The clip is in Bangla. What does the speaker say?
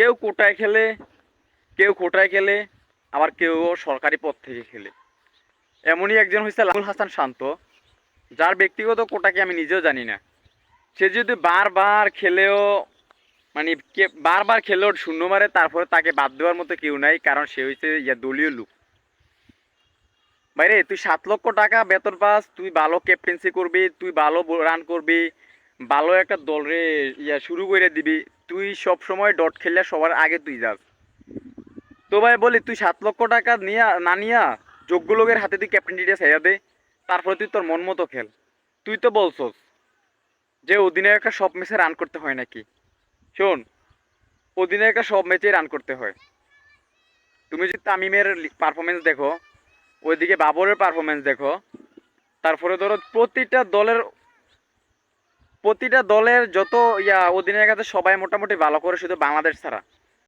কেউ কোটায় খেলে, কেউ কোটায় খেলে, আবার কেউ সরকারি পদ থেকে খেলে। এমনই একজন হয়েছে লাহুল হাসান শান্ত, যার ব্যক্তিগত কোটাকে আমি নিজেও জানি না। সে যদি বারবার খেলেও মানে কে, বারবার খেলেও শূন্য মারে, তারপরে তাকে বাদ দেওয়ার মতো কেউ নাই, কারণ সে হয়েছে ইয়া দলীয় লোক। বাইরে, তুই সাত লক্ষ টাকা বেতন পাস, তুই ভালো ক্যাপ্টেন্সি করবি, তুই ভালো রান করবি ভালো একটা দল রে, ইয়া শুরু করে দিবি। তুই সব সময় ডট খেললে সবার আগে তুই যাস। তো ভাই বলি, তুই সাত লক্ষ টাকা নিয়া, না নিয়া যোগ্য লোকের হাতে তুই ক্যাপ্টেন্সিটা ছেড়ে দে। তারপরে তুই তোর মন মতো খেল। তুই তো বলছস যে অধিনায়কটা সব ম্যাচে রান করতে হয় নাকি? শোন অধিনায়কটা সব ম্যাচে রান করতে হয়। তুমি যদি তামিমের পারফরমেন্স দেখো, ওইদিকে বাবরের পারফরমেন্স দেখো, তারপরে ধরো প্রতিটা দলের প্রতিটা দলের যত ইয়া অধিনায়ক আছে সবাই মোটামুটি ভালো করে শুধু বাংলাদেশ ছাড়া।